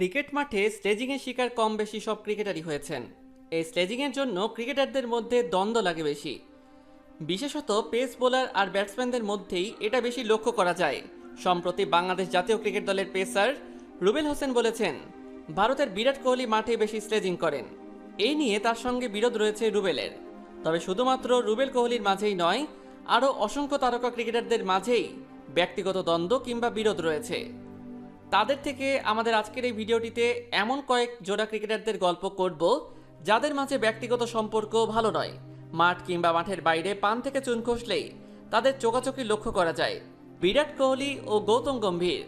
Cricket মাঠে স্লেজিংয়ের শিকার কম বেশি সব ক্রিকেটারই হয়েছেন। এই স্লেজিংয়ের জন্য ক্রিকেটারদের মধ্যে দ্বন্দ্ব লাগে বেশি। বিশেষত পেস বোলার আর ব্যাটসম্যানদের মধ্যেই এটা বেশি লক্ষ্য করা যায়। সম্প্রতি বাংলাদেশ জাতীয় ক্রিকেট দলের পেসার রুবেল হোসেন বলেছেন, ভারতের বিরাট কোহলি মাঠে বেশি স্লেজিং করেন। এই নিয়ে তার সঙ্গে বিরোধ রয়েছে রুবেলের। তবে শুধুমাত্র রুবেল কোহলির মাঝেই নয়, আরও অসংখ্য তারকা ক্রিকেটারদের মাঝেই ব্যক্তিগত দ্বন্দ্ব কিংবা বিরোধ রয়েছে। তাদের থেকে আমাদের আজকের এই ভিডিওটিতে এমন কয়েক জোড়া ক্রিকেটারদের গল্প করব, যাদের মাঝে ব্যক্তিগত সম্পর্ক ভালো নয়। মাঠ কিংবা মাঠের বাইরে পান থেকে চুন খসলেই তাদের চোখাচোখি লক্ষ্য করা যায়। বিরাট কোহলি ও গৌতম গম্ভীর।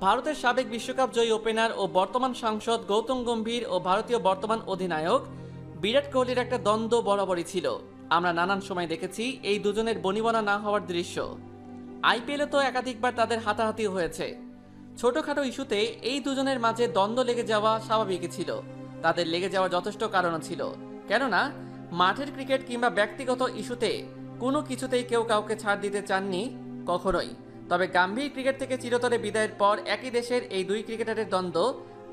ভারতের সাবেক বিশ্বকাপ জয়ী ওপেনার ও বর্তমান সাংসদ গৌতম গম্ভীর ও ভারতীয় বর্তমান অধিনায়ক বিরাট কোহলির একটা দ্বন্দ্ব বরাবরই ছিল। আমরা নানান সময় দেখেছি এই দুজনের বনিবনা না হওয়ার দৃশ্য। আইপিএলে তো একাধিকবার তাদের হাতাহাতি হয়েছে। ছোটখাটো ইস্যুতে এই দুজনের মাঝে দ্বন্দ্ব লেগে যাওয়া স্বাভাবিকই ছিল। তাদের লেগে যাওয়ার যথেষ্ট কারণও ছিল। কেননা, মাঠের ক্রিকেট কিংবা ব্যক্তিগত ইস্যুতে কোনো কিছুতেই কেউ কাউকে ছাড় দিতে চাননি কখনোই। তবে গাম্ভীর ক্রিকেট থেকে চিরতরে বিদায়ের পর একই দেশের এই দুই ক্রিকেটারের দ্বন্দ্ব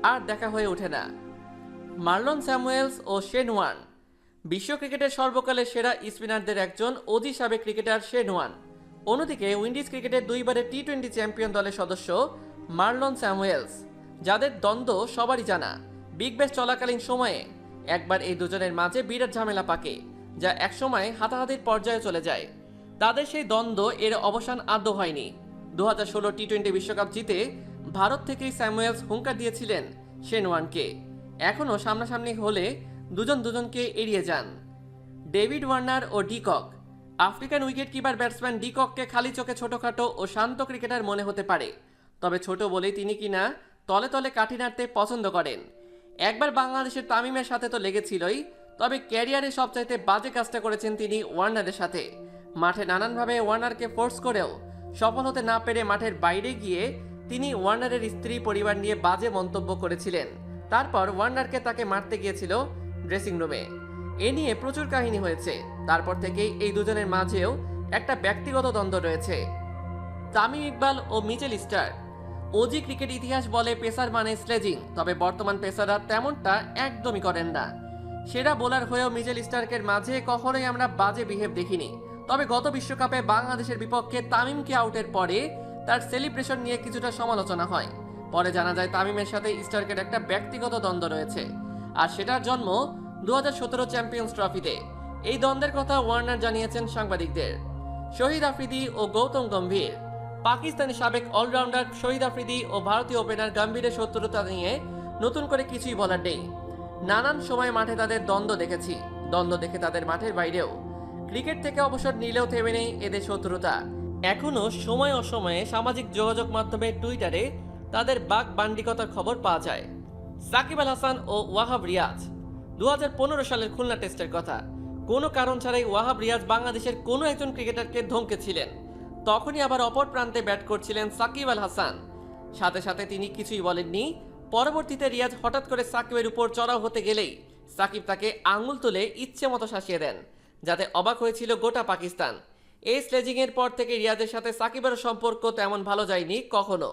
আর দেখা হয়ে ওঠে না। মার্লন স্যামুয়েলস ও শেন ওয়ান বিশ্ব ক্রিকেটের সর্বকালের সেরা স্পিনারদের একজন অজি সাবেক ক্রিকেটার শেন ওয়ান অন্যদিকে উইন্ডিজ ক্রিকেটের দুইবারের টি টোয়েন্টি চ্যাম্পিয়ন দলের সদস্য মার্লন স্যামুয়েলস, যাদের দ্বন্দ্ব সবারই জানা। বিগ ব্যাশ চলাকালীন সময়ে একবার এই দুজনের মাঝে বিরাট ঝামেলা পাকে, যা একসময় হাতাহাতির পর্যায়ে চলে যায়। তাদের সেই দ্বন্দ্ব এর অবসান আদৌ হয়নি। দু হাজার ষোলো টি টোয়েন্টি বিশ্বকাপ জিতে ভারত থেকেই স্যামুয়েলস হুঙ্কার দিয়েছিলেন শেনওয়ানকে এখনও সামনাসামনি হলে দুজন দুজনকে এড়িয়ে যান। ডেভিড ওয়ার্নার ও de Kock African wicket keeper batsman ডিকককে খালি চোখে ছোটখাটো ও শান্ত ক্রিকেটার মনে হতে পারে। তবে ছোট বলেই তিনি কিনা তলে তলে কাঠি নাড়তে পছন্দ করেন। একবার বাংলাদেশের তামিমের সাথে তো লেগেছিলই, তবে ক্যারিয়ারে সবচাইতে বাজে কাজটা করেছেন তিনি ওয়ার্নারের সাথে। মাঠে নানানভাবে ওয়ার্নারকে ফোর্স করেও সফল হতে না পেরে মাঠের বাইরে গিয়ে তিনি ওয়ার্নারের স্ত্রী পরিবার নিয়ে বাজে মন্তব্য করেছিলেন। তারপর ওয়ার্নারকে তাকে মারতে গিয়েছিল ড্রেসিং রুমে। এ নিয়ে প্রচুর কাহিনী হয়েছে। তারপর থেকেই এই দুজনের মাঝেও একটা ব্যক্তিগত দ্বন্দ্ব রয়েছে। তামিম ইকবাল ও মিচেল স্টার ওজি ক্রিকেট ইতিহাস বলে পেসার মানে স্লেজিং তবে বর্তমান পেসাররা তেমনটা একদমই করেন না। সেরা বোলার হয়েও মিজেল স্টার্কের মাঝে কখনোই আমরা বাজে বিহেভ দেখিনি। তবে গত বিশ্বকাপে বাংলাদেশের বিপক্ষে তামিমকে আউটের পরে তার সেলিব্রেশন নিয়ে কিছুটা সমালোচনা হয়। পরে জানা যায় তামিমের সাথে স্টার্কের একটা ব্যক্তিগত দ্বন্দ্ব রয়েছে। আর সেটার জন্ম দু হাজার সতেরো চ্যাম্পিয়ন্স ট্রফিতে। এই দ্বন্দ্বের কথা ওয়ার্নার জানিয়েছেন সাংবাদিকদের। শহীদ আফ্রিদি ও গৌতম গম্ভীর। পাকিস্তানি সাবেক অলরাউন্ডার শহীদ আফ্রিদি ও ভারতীয় ওপেনার গম্ভীরের শত্রুতা নিয়ে নতুন করে কিছুই বলার নেই। নানান সময় মাঠে তাদের দ্বন্দ্ব দেখেছি। দ্বন্দ্ব দেখে তাদের মাঠের বাইরেও। ক্রিকেট থেকে অবসর নিলেও থেমে নেই এদের শত্রুতা। এখনও সময় অসময়ে সামাজিক যোগাযোগ মাধ্যমে টুইটারে তাদের বাক বান্ডিকতার খবর পাওয়া যায়। সাকিব আল হাসান ও ওয়াহাব রিয়াজ। দু হাজার পনেরো সালের খুলনা টেস্টের কথা। কোনো কারণ ছাড়াই ওয়াহাব রিয়াজ বাংলাদেশের কোনো একজন ক্রিকেটারকে ধমকেছিলেন তখনই আবার অপর প্রান্তে ব্যাট করছিলেন সাকিব আল হাসান। সাথে সাথে তিনি কিছুই বলেননি। পরবর্তীতে রিয়াজ হঠাৎ করে সাকিবের উপর চড়াও হতে গেলেই সাকিব তাকে আঙুল তুলে ইচ্ছে মতো শাসিয়ে দেন, যাতে অবাক হয়েছিল গোটা পাকিস্তান। এই স্লেজিংয়ের পর থেকে রিয়াজের সাথে সাকিবের সম্পর্ক তেমন ভালো যায়নি কখনো।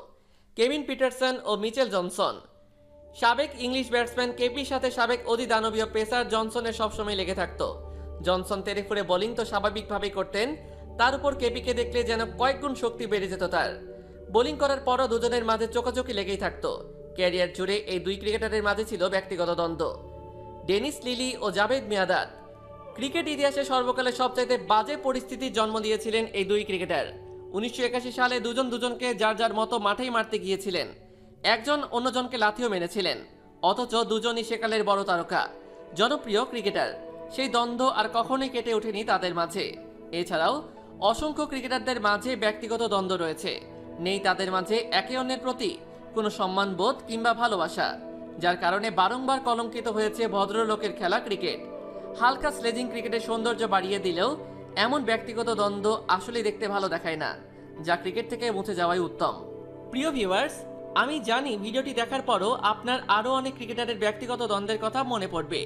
কেভিন পিটারসন ও মিচেল জনসন। সাবেক ইংলিশ ব্যাটসম্যান কেপির সাথে সাবেক অধি দানবীয় পেসার জনসনের সবসময় লেগে থাকত। জনসন তেরে ফুরে বোলিং তো স্বাভাবিকভাবেই করতেন তার উপর কেপিকে দেখলে যেন কয়েক গুণ শক্তি বেড়ে যেত তার। বোলিং করার পরও দুজনের মাঝে চোখাচোখি লেগেই থাকতো। ক্যারিয়ার জুড়ে এই দুই ক্রিকেটারের মাঝে ছিল ব্যক্তিগত দ্বন্দ্ব। ডেনিস লিলি ও জাভেদ মিয়াদাদ ক্রিকেট ইতিহাসে সর্বকালে সবচাইতে বাজে পরিস্থিতির জন্ম দিয়েছিলেন এই দুই ক্রিকেটার। উনিশশো একাশি সালে দুজন দুজনকে যার যার মতো মাঠেই মারতে গিয়েছিলেন। একজন অন্যজনকে লাথিও মেনেছিলেন অথচ দুজনই সেকালের বড় তারকা। জনপ্রিয় ক্রিকেটার। সেই দ্বন্দ্ব আর কখনোই কেটে ওঠেনি তাদের মাঝে। এছাড়াও অসংখ্য ক্রিকেটারদের মাঝে ব্যক্তিগত দ্বন্দ্ব রয়েছে। নেই তাদের মাঝে একে অন্যের প্রতি কোনো সম্মানবোধ কিংবা ভালোবাসা, যার কারণে বারংবার কলঙ্কিত হয়েছে ভদ্রলোকের খেলা ক্রিকেট। হালকা স্লেজিং ক্রিকেটের সৌন্দর্য বাড়িয়ে দিলেও এমন ব্যক্তিগত দ্বন্দ্ব আসলেই দেখতে ভালো দেখায় না, যা ক্রিকেট থেকে মুছে যাওয়াই উত্তম। প্রিয় ভিউয়ার্স, আমি জানি ভিডিওটি দেখার পরও আপনার আরও অনেক ক্রিকেটারের ব্যক্তিগত দ্বন্দ্বের কথা মনে পড়বে।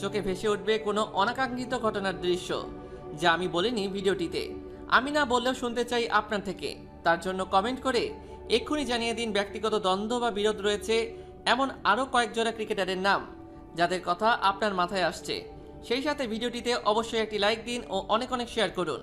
চোখে ভেসে উঠবে কোনো অনাকাঙ্ক্ষিত ঘটনার দৃশ্য, যা আমি বলিনি ভিডিওটিতে। আমি না বললেও শুনতে চাই আপনার থেকে। তার জন্য কমেন্ট করে এক্ষুনি জানিয়ে দিন ব্যক্তিগত দ্বন্দ্ব বা বিরোধ রয়েছে এমন আরও কয়েক জোড়া ক্রিকেটারের নাম, যাদের কথা আপনার মাথায় আসছে। সেই সাথে ভিডিওটিতে অবশ্যই একটি লাইক দিন ও অনেক অনেক শেয়ার করুন।